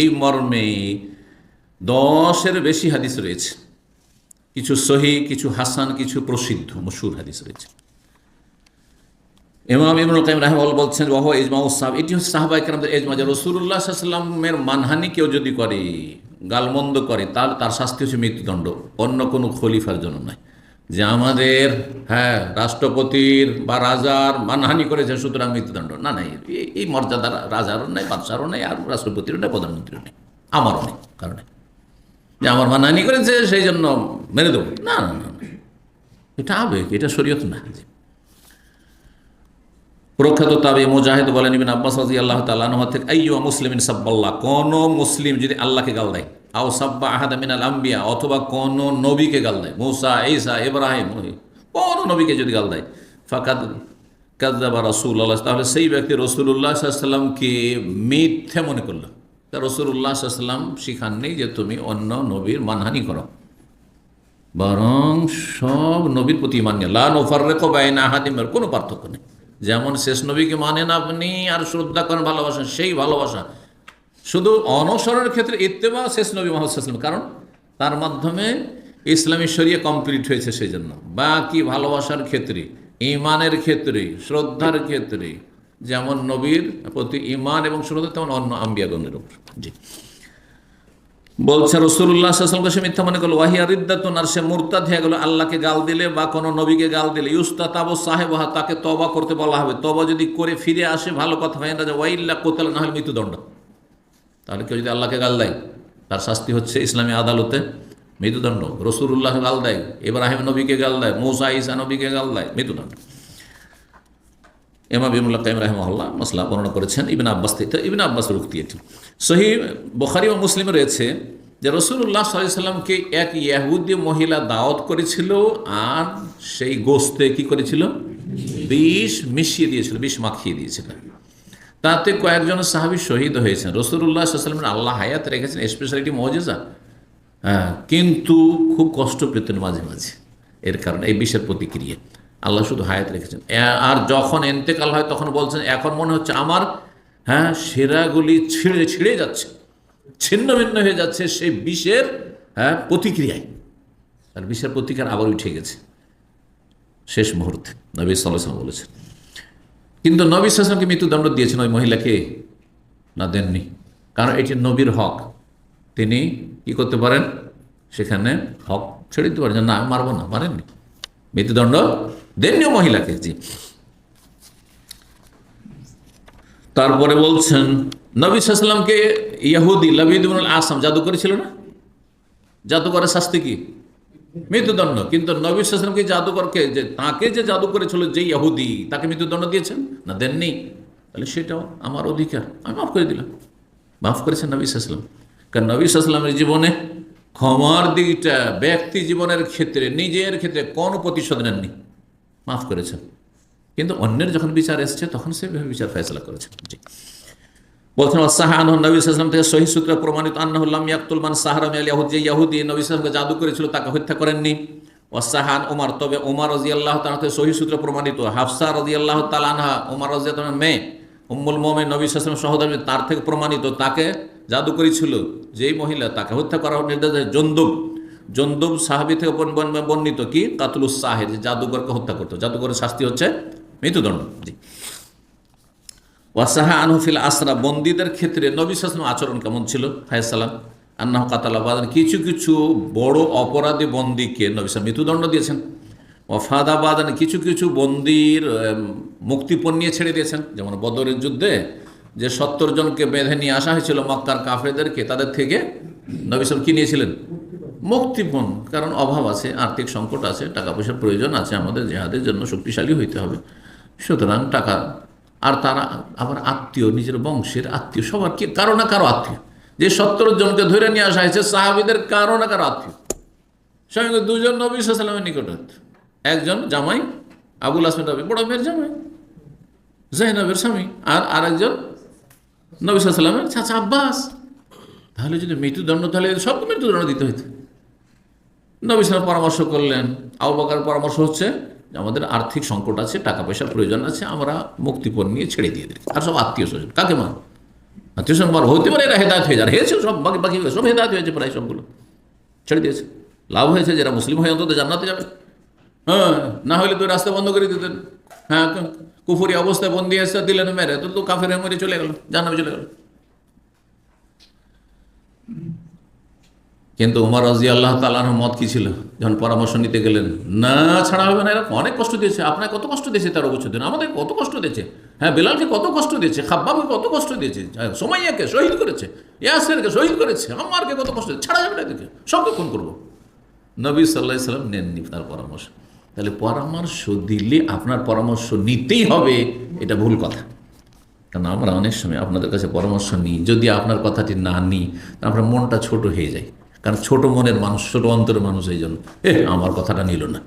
এই মর্মে দশের বেশি হাদিস রয়েছে। কিছু সহি, কিছু হাসান, কিছু প্রসিদ্ধ, মশুর হাদিস রয়েছে। ইমাম ইবনুল কাইম রাহিমাল বলছেন ওহ ইজমা সাহাব। এটি হচ্ছে সাহাবা এজমা যে রসুল্লাহ সাল্লামের মানহানি কেউ যদি করে, গালমন্দ করে, তার তার শাস্তি হচ্ছে মৃত্যুদণ্ড। অন্য কোনো খলিফার জন্য নয়। যে আমাদের হ্যাঁ রাষ্ট্রপতির বা রাজার মানহানি করেছে, সুতরাং মৃত্যুদণ্ড। না নাই এই- মর্যাদা রাজারও নেই, বাদশারও নেই, আর রাষ্ট্রপতিরও নেই প্রধানমন্ত্রীও নেই। আমারও নেই কারণে যে আমার মানহানি করেছে, সেই জন্য মেরে দেবো। না না না। এটা আবেগ, এটা শরীয়ত না। প্রখ্যাত তাবে মুজাহিদ বলেন ইবিন আব্বাস রাজি আল্লাহ তালাহ থেকে আইয়ুয়া মুসলিমিন সাব্বাল্লাহ। কোন মুসলিম যদি আল্লাহকে গাল দেয় আও সাব্বা আহাদা মিনাল আম্বিয়া, অথবা কোন নবীকে গাল দেয়। মুসা, ঈসা, ইব্রাহিম কোন নবীকে যদি গাল দেয়। ফাকাদ কাজাবা রসুল আল্লাহ তাহলে সেই ব্যক্তি রসুল্লাহ সাল্লামকে মিথ্যে মনে করল। তা রসুল্লাহ সাল্লাম শিখাননি যে তুমি অন্য নবীর মানহানি করো। বরং সব নবীর প্রতি মান্য লা নোফার্রেক বাইনা আহাদিমের কোনো পার্থক্য নেই। যেমন শেষ নবীকে মানেন আপনি আর শ্রদ্ধা করেন, ভালোবাসেন, সেই ভালোবাসা শুধু অনসরণের ক্ষেত্রে ইত্তেবা শেষ নবী মোহাম্মদ কারণ তার মাধ্যমে ইসলামী শরিয়া কমপ্লিট হয়েছে সেই জন্য বাকি ভালোবাসার ক্ষেত্রে ইমানের ক্ষেত্রে, শ্রদ্ধার ক্ষেত্রে, যেমন নবীর প্রতি ইমান এবং শ্রদ্ধা, তেমন অন্য আম্বিয়াগণের উপর। জি। বলছে রসুল্লাহ সাল্লামকে সে মিথ্যা মনে করল, ওয়াহিয়া রিদ্দাতুন আর সে মুরতাদ হয়ে গেল, আল্লাহকে গাল দিলে বা কোনো নবীকে গাল দিলে। ইউস্তা তাবো সাহেব তাকে তবা করতে বলা হবে। তবা যদি করে ফিরে আসে, ভালো কথা হয় না যে, ওয়াইল্লা কোতাল না হলে মৃত্যুদণ্ড। তাহলে কেউ যদি আল্লাহকে গাল দেয়, তার শাস্তি হচ্ছে ইসলামী আদালতে মৃত্যুদণ্ড। রসুল্লাহ গাল দেয়, ইব্রাহিম নবীকে গাল দেয়, মৌসা ইসা নবীকে গাল দেয়, মৃত্যুদণ্ড। এমা বিমুল্লাহ কাইম রাহমহল্লা মশলা বর্ণনা করেছেন, ইবিন আব্বাস থেকে, ইবিন আব্বাস রুক্তি এটি। সহি বখারি ও মুসলিম রয়েছে যে রসুল্লাহ সাল্লামকে এক ইয়াহুদি মহিলা দাওয়াত করেছিল আর সেই গোস্তে কি করেছিল? বিষ মিশিয়ে দিয়েছিল, বিষ মাখিয়ে দিয়েছিল। তাতে কয়েকজন সাহাবি শহীদ হয়েছেন। রসুল্লাহ সাল্লামের আল্লাহ হায়াত রেখেছেন স্পেশালিটি মজেজা। হ্যাঁ কিন্তু খুব কষ্ট পেতেন মাঝে মাঝে এর কারণে, এই বিষের প্রতিক্রিয়া। আল্লাহ শুধু হায়াত রেখেছেন। আর যখন এন্তেকাল হয়, তখন বলছেন, এখন মনে হচ্ছে আমার হ্যাঁ সেরাগুলি ছিঁড়ে ছিঁড়ে যাচ্ছে। ছিন্ন ভিন্ন হয়ে যাচ্ছে সেই বিষের হ্যাঁ প্রতিক্রিয়ায়। আর বিষের প্রতিক্রিয়া আবার উঠে গেছে। শেষ মুহূর্তে নবী সাল্লাম বলেছেন কিন্তু নবী সাল্লামকে মৃত্যুদণ্ড দিয়েছেন ওই মহিলাকে না দেননি। কারণ এটি নবীর হক। তিনি কি করতে পারেন? সেখানে হক ছেড়ে দিতে পারেন। না, মারবো না, মারেননি। মৃত্যুদণ্ড দেননিও মহিলাকে, জি। তারপরে বলছেন, নবী সাল্লামকে ইয়াহুদি লবিদুল আসাম জাদু করেছিল না? জাদুকরের শাস্তি কি? মৃত্যুদণ্ড। কিন্তু নবী সাল্লামকে জাদুকরকে যে তাকে যে জাদু করেছিল যে ইহুদি, তাকে মৃত্যুদণ্ড দিয়েছেন? না, দেননি। তাহলে সেটাও আমার অধিকার। আমি মাফ করে দিলাম। মাফ করেছেন নবী সাল্লাম কারণ নবী সাল্লামের জীবনে ক্ষমার দিকটা, ব্যক্তি জীবনের ক্ষেত্রে, নিজের ক্ষেত্রে কোনো প্রতিশোধ নেননি। মাফ করেছেন। কিন্তু অন্যের যখন বিচার এসছে, তখন সেভাবে বিচার ফেসলা করেছেন। জি। বলছেন সাহান নবী সাল্লাম থেকে সহি সূত্রে প্রমাণিত আন্নাহুল্লাম ইয়াকুল মান সাহারাম ইয়াহুদ যে ইয়াহুদি নবী সাল্লামকে জাদু করেছিল, তাকে হত্যা করেননি। ওয়াসাহান ওমর তবে ওমর রাজি আল্লাহ তালা থেকে সহি সূত্রে প্রমাণিত, হাফসা রাজি আল্লাহ তালানহা ওমর রাজি মেয়ে, উম্মুল মোমে নবী সাল্লাম সহধর্মী, তার থেকে প্রমাণিত, তাকে জাদু করেছিল, যেই মহিলা তাকে হত্যা করার নির্দেশ জন্দুব। জন্দুব সাহাবি থেকে বর্ণ- বর্ণ- বর্ণিত কি? কাতুলুস সাহেদ, যে জাদুঘরকে হত্যা করতো। জাদুঘরের শাস্তি হচ্ছে মৃত্যুদণ্ড। জি। ওয়াসাহা আনহফিল আসরা, বন্দীদের ক্ষেত্রে নবী সাসলাম আচরণ কেমন ছিল? হায়সালাম আন্নাহ কাতালাবাদ কিছু কিছু বড় অপরাধী বন্দীকে নবী সাহেব মৃত্যুদণ্ড দিয়েছেন। ওয়াফাদাবাদ কিছু কিছু বন্দির মুক্তিপণ নিয়ে ছেড়ে দিয়েছেন। যেমন বদরের যুদ্ধে যে সত্তর জনকে বেঁধে নিয়ে আসা হয়েছিল মক্কার কাফেরদেরকে, তাদের থেকে নবী সাহেব কী নিয়েছিলেন? মুক্তিপণ। কারণ অভাব আছে, আর্থিক সংকট আছে, টাকা পয়সার প্রয়োজন আছে, আমাদের জেহাদের জন্য শক্তিশালী হইতে হবে। সুতরাং টাকা আর তারা আবার আত্মীয়, নিজের বংশের আত্মীয়, সবার কি কারও না কারও আত্মীয়। যে সত্তর জনকে ধরে নিয়ে আসা হয়েছে, সাহাবিদের কারও না কারও আত্মীয়। সঙ্গে দুজন নবী সাল্লামের নিকটত একজন জামাই, আবুল আসমের নবী বড় মেয়ের জামাই জাইনবের স্বামী, আর আরেকজন নবী সাল্লামের চাচা আব্বাস। তাহলে যদি মৃত্যুদণ্ড, তাহলে সবকে মৃত্যুদণ্ড দিতে হইতো। নবী সালাম পরামর্শ করলেন, আবু বকার পরামর্শ হচ্ছে আমাদের আর্থিক সংকট আছে টাকা পয়সার প্রয়োজন আছে, আমরা মুক্তিপণ নিয়ে ছেড়ে দিয়ে দিই আর সব আত্মীয় স্বজন কাকে মার আত্মীয় স্বজন সম্পর্ক হতে পারে এরা হেদায়ত হয়ে যায় হয়েছে, সব বাকি বাকি সব হেদায়ত হয়েছে প্রায় সবগুলো। ছেড়ে দিয়েছে। লাভ হয়েছে, যারা মুসলিম হয়ে অন্তত জান্নাতে যাবে। হ্যাঁ না হলে তো রাস্তা বন্ধ করে দিতেন। হ্যাঁ কুফুরি অবস্থায় বন্দি এসে দিলেন মেরে, তো তো কাফের মরে চলে গেল জান্নাবে চলে গেল। কিন্তু উমর রাজি আল্লাহ তালানোর মত কি ছিল? যখন পরামর্শ নিতে গেলেন, না, ছাড়া হবে না এরকম অনেক কষ্ট দিয়েছে। আপনাকে কত কষ্ট দিয়েছে তেরো বছর দিন আমাদের কত কষ্ট দিয়েছে। হ্যাঁ বেলালকে কত কষ্ট দিয়েছে, খাব্বাবকে কত কষ্ট দিয়েছে সোমাইয়াকে শহীদ করেছে, ইয়াসেরকে শহীদ করেছে, আমারকে কত কষ্ট ছাড়া যাবে না এদেরকে। সবকে খুন করব। নবী সাল্লাহ সাল্লাম নেননি তার পরামর্শ। তাহলে পরামর্শ দিলে আপনার পরামর্শ নিতেই হবে, এটা ভুল কথা। কারণ আমরা অনেক সময় আপনাদের কাছে পরামর্শ নিই। যদি আপনার কথাটি না নিই আপনার মনটা ছোট হয়ে যায়। কারণ ছোট মনের মানুষ ছোট অন্তরের মানুষ এই জন্য। এ আমার কথাটা নিল না।